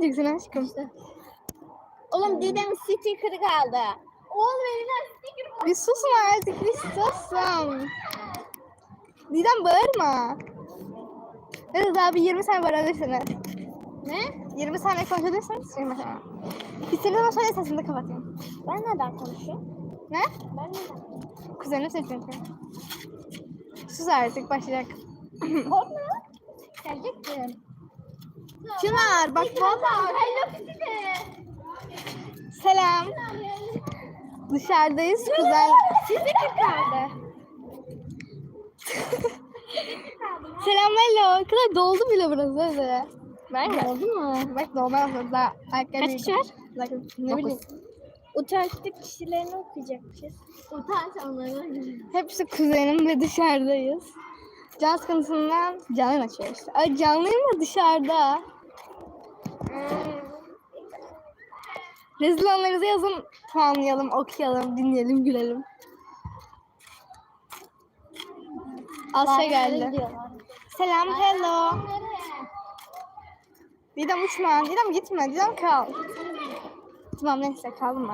Yükselen aşkım. Oğlum Didem sticker'ı kaldı. Oğlum elinden sticker Bir susun artık bir susun. Didem bağırma. Evet daha bir 20 saniye bağırabilirsiniz. Ne? 20 saniye konuşabilirsiniz. 20 saniye. Bitirdiğim sonra sesini de kapatayım. Ben neden konuşuyorum? Ne? Ben neden? Kuzenim seç çünkü. Sus artık başlayacak. Korkma. Gelecektim. Çınar bak Valla selam. Dışarıdayız kuzen. Sticker kaldı. Selam hello. Kadar doldu bile burası hadi. Ben mi? Doldu mu? Bak dolmaz. Ayakkabı. Kaç kişi var? Ne bileyim. Utançlı kişilerini okuyacakmışız. Utanç onları. Hepsi kuzenim ve dışarıdayız. Can sıkıntısından canlı açıyor işte. Ay canlıyım da dışarıda. Rezil anlarınızı yazın. Puanlayalım, okuyalım, dinleyelim, gülelim. Asya geldi. Selam, hello. Didem uçma. Didem gitme. Didem kal. Tamam neyse kaldım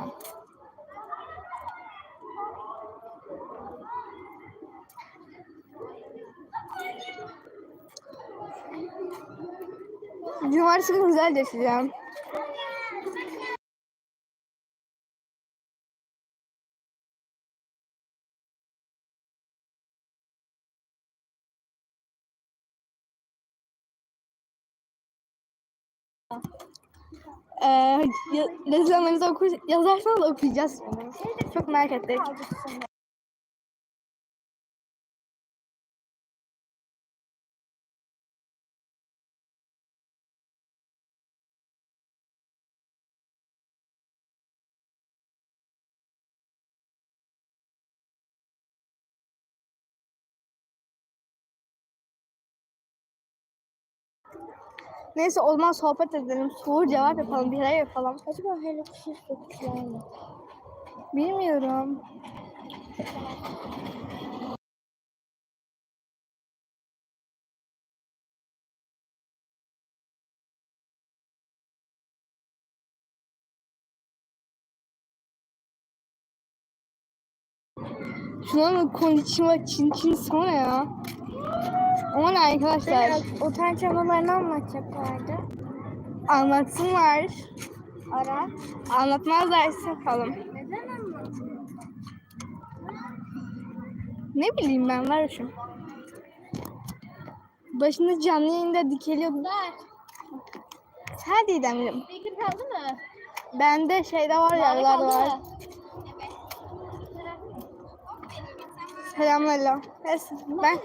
Cumartesi günü güzel yaşayacağım. Ee, ya- yazılarınızı oku yazarsanız okuyacağız. Çok merak ettik. Neyse o zaman sohbet edelim. Soru cevap yapalım. Bir şeyler yapalım. Acaba Hello Kitty var mı? Bilmiyorum. Şuna bak konnichiwa çin çin sonra ya. Ne arkadaşlar? Utanç anılarını anlatacaklardı. Anlatsınlar. Ara. Anlatmazlarsa yapalım. Neden anlatmıyor? Ne bileyim ben ver şu. Başında canlı yayında dikeliyordu. Ver. Hadi İdemciğim. Sticker kaldı mı? Bende şeyde var ya, Mavi var kaldı var. mı? Selamünaleyküm. Neyse, ben